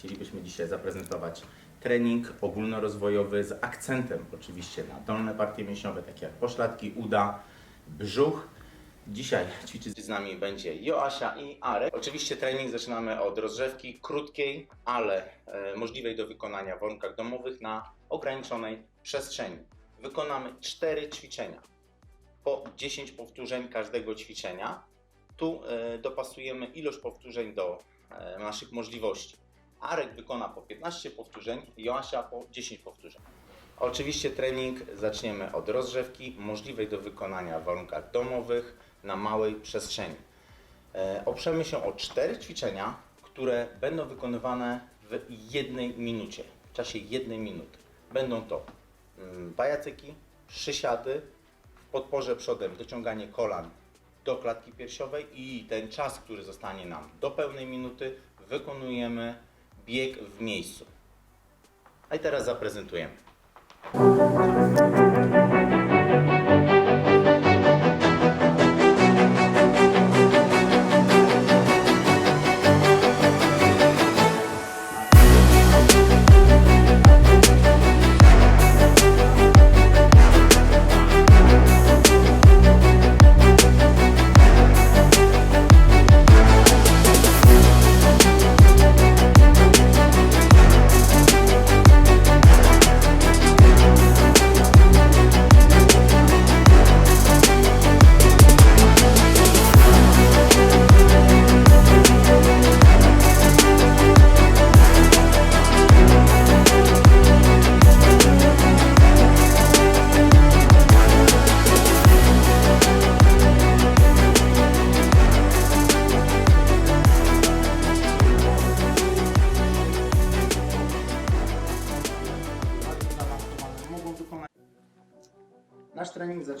Chcielibyśmy dzisiaj zaprezentować trening ogólnorozwojowy z akcentem oczywiście na dolne partie mięśniowe, takie jak pośladki, uda, brzuch. Dzisiaj ćwiczyć z nami będzie Joasia i Arek. Oczywiście trening zaczynamy od rozrzewki krótkiej, ale e, możliwej do wykonania w warunkach domowych na ograniczonej przestrzeni. Wykonamy cztery ćwiczenia po 10 powtórzeń każdego ćwiczenia. Tu e, dopasujemy ilość powtórzeń do e, naszych możliwości. Arek wykona po 15 powtórzeń, Joasia po 10 powtórzeń. Oczywiście trening zaczniemy od rozrzewki, możliwej do wykonania w warunkach domowych na małej przestrzeni. E, Oprzemy się o cztery ćwiczenia, które będą wykonywane w jednej minucie, w czasie jednej minuty. Będą to mm, pajacyki, przysiady, w podporze przodem dociąganie kolan do klatki piersiowej i ten czas, który zostanie nam do pełnej minuty, wykonujemy bieg w miejscu. A i teraz zaprezentujemy.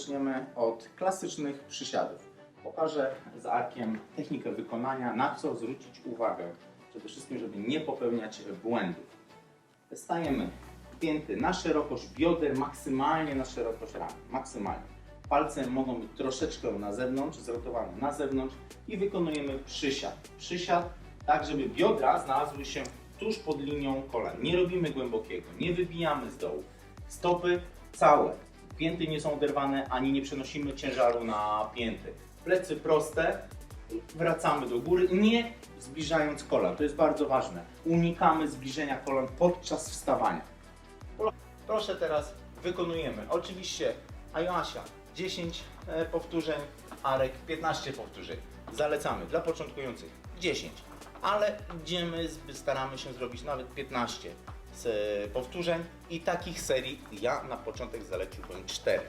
Zaczniemy od klasycznych przysiadów. Pokażę z Arkiem technikę wykonania, na co zwrócić uwagę. Przede wszystkim, żeby nie popełniać błędów. Stajemy pięty na szerokość bioder, maksymalnie na szerokość ramion. Maksymalnie. Palce mogą być troszeczkę na zewnątrz, zrotowane na zewnątrz i wykonujemy przysiad. Przysiad tak, żeby biodra znalazły się tuż pod linią kolan. Nie robimy głębokiego, nie wybijamy z dołu. Stopy całe. Pięty nie są oderwane, ani nie przenosimy ciężaru na pięty. Plecy proste, wracamy do góry, nie zbliżając kolan. To jest bardzo ważne. Unikamy zbliżenia kolan podczas wstawania. Pro- Proszę teraz, wykonujemy. Oczywiście Ajoasia 10 e, powtórzeń, Arek 15 powtórzeń. Zalecamy dla początkujących 10, ale idziemy, staramy się zrobić nawet 15 z e, powtórzeń i takich serii ja na początek zaleciłbym 4.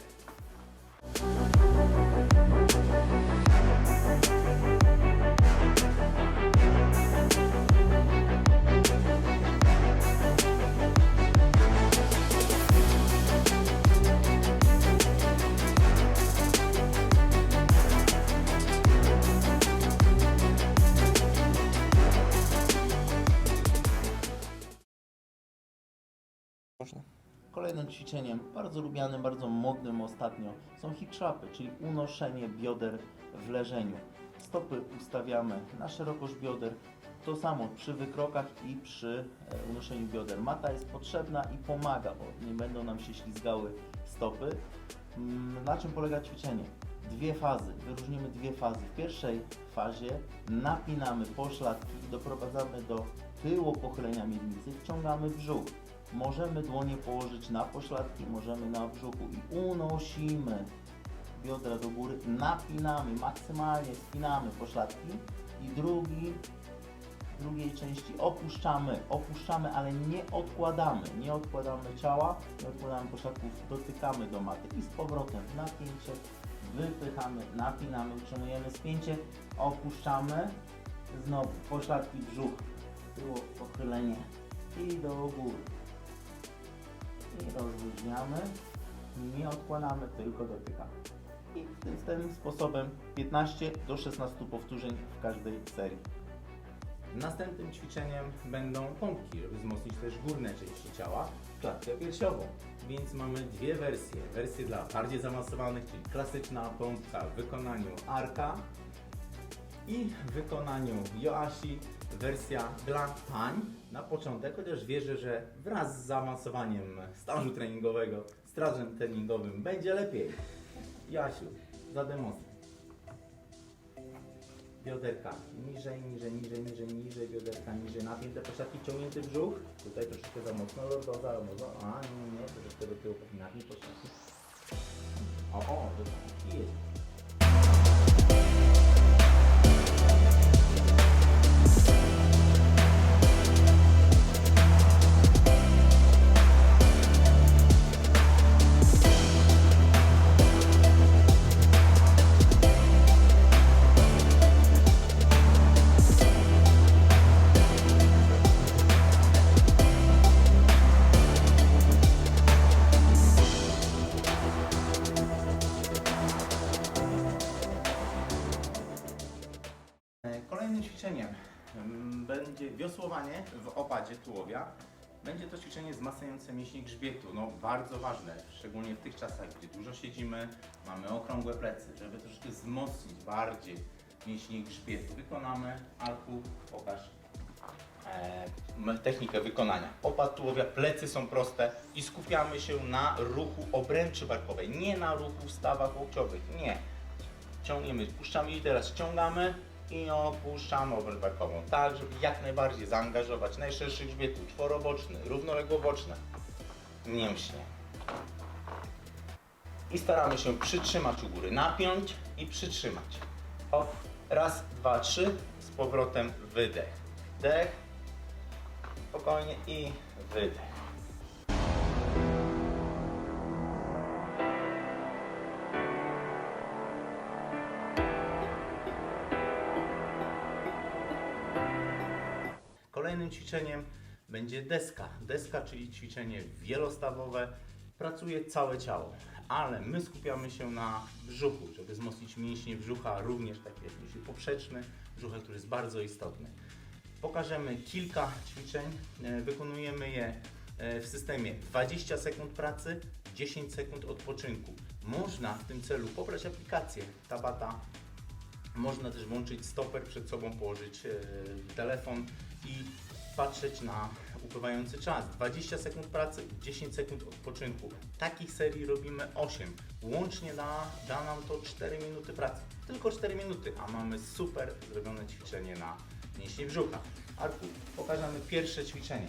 ćwiczeniem, bardzo lubianym, bardzo modnym ostatnio, są hip czyli unoszenie bioder w leżeniu. Stopy ustawiamy na szerokość bioder. To samo przy wykrokach i przy e, unoszeniu bioder. Mata jest potrzebna i pomaga, bo nie będą nam się ślizgały stopy. Mm, Na czym polega ćwiczenie? Dwie fazy. Wyróżnimy dwie fazy. W pierwszej fazie napinamy pośladki i doprowadzamy do tyłu pochylenia miednicy, wciągamy brzuch. Możemy dłonie położyć na pośladki, możemy na brzuchu i unosimy biodra do góry, napinamy, maksymalnie spinamy pośladki i drugi, w drugiej części opuszczamy, opuszczamy, ale nie odkładamy, nie odkładamy ciała, nie odkładamy pośladków, dotykamy do maty i z powrotem napięcie, wypychamy, napinamy, utrzymujemy spięcie, opuszczamy, znowu pośladki, brzuch, było pochylenie i do góry rozluźniamy, nie odkładamy, tylko dotykamy. I tym, tym sposobem 15 do 16 powtórzeń w każdej serii. Następnym ćwiczeniem będą pompki, żeby wzmocnić też górne części ciała, klatkę piersiową. Więc mamy dwie wersje. Wersję dla bardziej zaawansowanych, czyli klasyczna pompka w wykonaniu Arka i w wykonaniu Joasi wersja dla pań na początek, chociaż wierzę, że wraz z zaawansowaniem stażu treningowego, stażem treningowym będzie lepiej. Jasiu, zademonstruj. Bioderka niżej, niżej, niżej, niżej, niżej, bioderka niżej, napięte poszlaki, ciągnięty brzuch. Tutaj troszeczkę za mocno, lordoza, lordoza. A nie, nie, troszeczkę do tyłu, napięć poszlaki. O, o, i jest. Będzie to ćwiczenie wzmacniające mięśnie grzbietu. No bardzo ważne, szczególnie w tych czasach, gdzie dużo siedzimy, mamy okrągłe plecy, żeby troszeczkę wzmocnić bardziej mięśnie grzbietu. Wykonamy Arku, pokaż e, technikę wykonania. Opad tułowia, plecy są proste i skupiamy się na ruchu obręczy barkowej, nie na ruchu w stawach łokciowych, nie ciągniemy, puszczamy i teraz ściągamy i opuszczamy obręcz tak żeby jak najbardziej zaangażować najszerszy grzbietu, czworoboczny, równoległoboczny, mięśnie. I staramy się przytrzymać u góry, napiąć i przytrzymać. Hop, raz, dwa, trzy, z powrotem wydech. Dech, spokojnie i wydech. Ćwiczeniem będzie deska. Deska, czyli ćwiczenie wielostawowe. Pracuje całe ciało, ale my skupiamy się na brzuchu, żeby wzmocnić mięśnie brzucha, również takie mięsień poprzeczny, brzucha, który jest bardzo istotny. Pokażemy kilka ćwiczeń, e, wykonujemy je e, w systemie 20 sekund pracy, 10 sekund odpoczynku. Można w tym celu pobrać aplikację Tabata można też włączyć stoper przed sobą, położyć e, telefon i patrzeć na upływający czas. 20 sekund pracy, 10 sekund odpoczynku. Takich serii robimy 8. Łącznie da, da nam to 4 minuty pracy. Tylko 4 minuty, a mamy super zrobione ćwiczenie na mięśnie brzucha. Arku, pokażemy pierwsze ćwiczenie.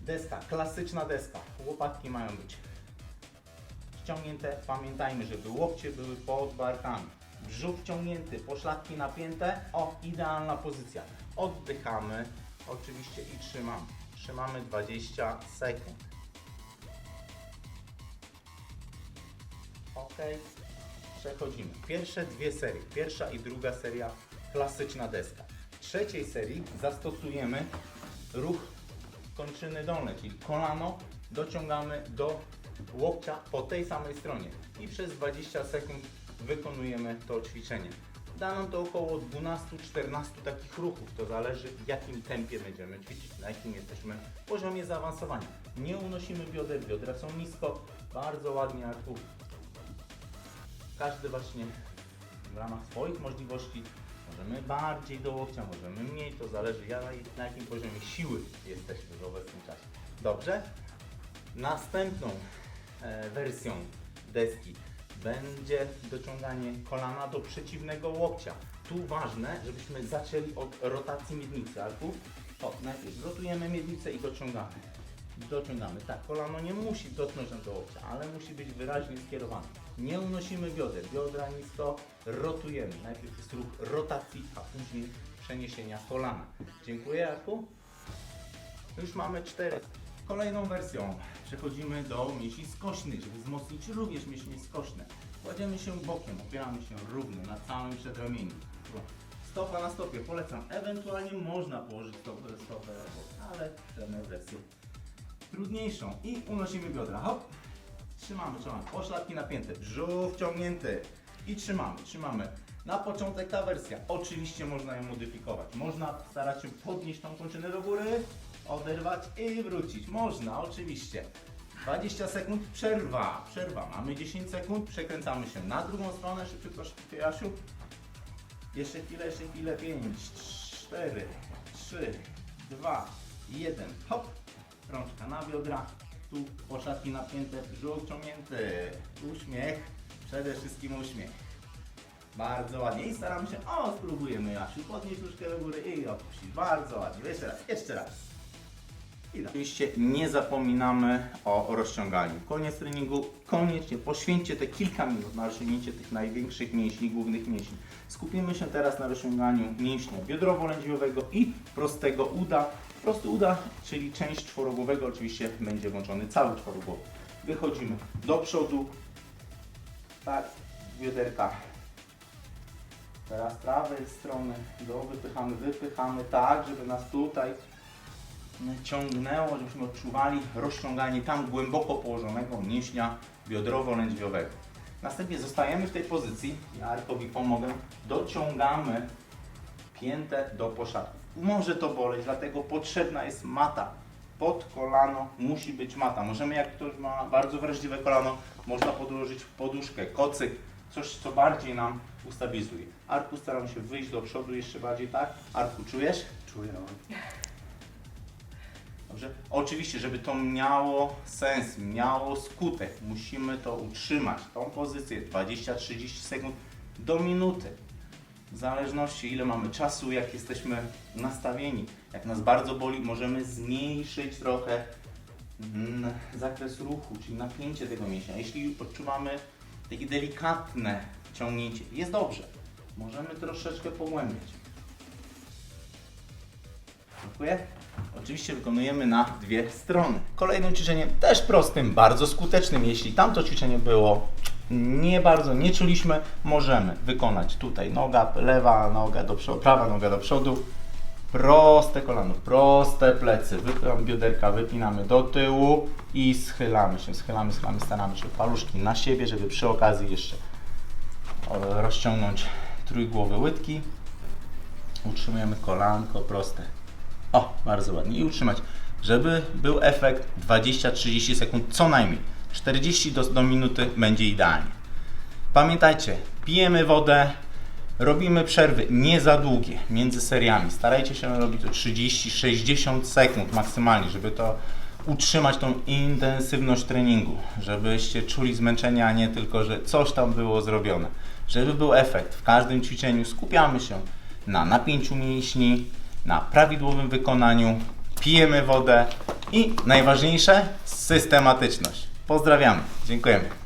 Deska, klasyczna deska. Łopatki mają być ściągnięte. Pamiętajmy, żeby łokcie były pod barkami. Brzuch wciągnięty, poszlaki napięte. O, idealna pozycja. Oddychamy oczywiście i trzymamy. Trzymamy 20 sekund. Ok. Przechodzimy. Pierwsze dwie serie. Pierwsza i druga seria klasyczna deska. W trzeciej serii zastosujemy ruch kończyny dolne, czyli kolano dociągamy do łokcia po tej samej stronie i przez 20 sekund wykonujemy to ćwiczenie. Da nam to około 12-14 takich ruchów, to zależy w jakim tempie będziemy ćwiczyć, na jakim jesteśmy poziomie zaawansowania. Nie unosimy bioder, biodra są nisko, bardzo ładnie Arku. Każdy właśnie w ramach swoich możliwości możemy bardziej do łokcia, możemy mniej, to zależy na jakim poziomie siły jesteśmy w obecnym czasie. Dobrze? Następną e, wersją deski będzie dociąganie kolana do przeciwnego łokcia. Tu ważne, żebyśmy zaczęli od rotacji miednicy. Arku, o, najpierw rotujemy miednicę i dociągamy. Dociągamy. Tak, kolano nie musi dotknąć nam do łokcia, ale musi być wyraźnie skierowane. Nie unosimy bioder, biodra nisko, rotujemy. Najpierw jest ruch rotacji, a później przeniesienia kolana. Dziękuję, Arku. Już mamy cztery. Kolejną wersją przechodzimy do mięśni skośnych, żeby wzmocnić również mięśnie skośne. Kładziemy się bokiem, opieramy się równo na całym przedramieniu. Stopa na stopie polecam. Ewentualnie można położyć stopę, stopę ale chcemy wersję trudniejszą. I unosimy biodra. Hop. Trzymamy, trzymamy. Poszlaki napięte, brzuch wciągnięty. I trzymamy, trzymamy. Na początek ta wersja. Oczywiście można ją modyfikować. Można starać się podnieść tą kończynę do góry, oderwać i wrócić. Można, oczywiście. 20 sekund, przerwa, przerwa. Mamy 10 sekund, przekręcamy się na drugą stronę. Szybciutko, szybciutko, Jasiu. Jeszcze chwilę, jeszcze chwilę. 5, 4, 3, 2, 1. Hop. Rączka na biodra. Tu poszatki napięte, brzuch ciągnięty. Uśmiech. Przede wszystkim uśmiech. Bardzo ładnie. I staramy się, o spróbujemy Jasiu, podnieść nóżkę do góry i opuścić. Bardzo ładnie. Jeszcze raz, jeszcze raz. I. Oczywiście nie zapominamy o rozciąganiu. Koniec treningu, koniecznie poświęćcie te kilka minut na rozciągnięcie tych największych mięśni, głównych mięśni. Skupimy się teraz na rozciąganiu mięśnia biodrowo-lędźwiowego i prostego uda. Prosty uda, czyli część czworogłowego, oczywiście będzie włączony cały czworogłowy. Wychodzimy do przodu, tak, bioderka. Teraz prawej strony, do wypychamy, wypychamy, tak, żeby nas tutaj ciągnęło, żebyśmy odczuwali rozciąganie tam głęboko położonego mięśnia biodrowo-lędźwiowego. Następnie zostajemy w tej pozycji, ja Arkowi pomogę, dociągamy piętę do poszatków. Może to boleć, dlatego potrzebna jest mata. Pod kolano musi być mata. Możemy, jak ktoś ma bardzo wrażliwe kolano, można podłożyć poduszkę, kocyk, coś, co bardziej nam ustabilizuje. Arku, staram się wyjść do przodu jeszcze bardziej, tak? Arku, czujesz? Czuję. Dobrze? Oczywiście, żeby to miało sens, miało skutek, musimy to utrzymać, tą pozycję 20-30 sekund do minuty. W zależności ile mamy czasu, jak jesteśmy nastawieni. Jak nas bardzo boli, możemy zmniejszyć trochę mm, zakres ruchu, czyli napięcie tego mięśnia. Jeśli odczuwamy takie delikatne ciągnięcie, jest dobrze. Możemy troszeczkę pogłębiać. Dziękuję. Oczywiście wykonujemy na dwie strony. Kolejnym ćwiczeniem też prostym, bardzo skutecznym. Jeśli tamto ćwiczenie było nie bardzo, nie czuliśmy, możemy wykonać tutaj noga, lewa noga do przodu, prawa noga do przodu. Proste kolano, proste plecy. Wypinamy bioderka, wypinamy do tyłu i schylamy się, schylamy, schylamy, staramy się paluszki na siebie, żeby przy okazji jeszcze rozciągnąć trójgłowe łydki. Utrzymujemy kolanko proste. O, bardzo ładnie. I utrzymać, żeby był efekt 20-30 sekund co najmniej. 40 do, do minuty będzie idealnie. Pamiętajcie, pijemy wodę, robimy przerwy nie za długie między seriami. Starajcie się robić to 30-60 sekund maksymalnie, żeby to utrzymać tą intensywność treningu, żebyście czuli zmęczenie, a nie tylko, że coś tam było zrobione. Żeby był efekt w każdym ćwiczeniu, skupiamy się na napięciu mięśni, na prawidłowym wykonaniu, pijemy wodę i najważniejsze systematyczność. Pozdrawiamy, dziękujemy.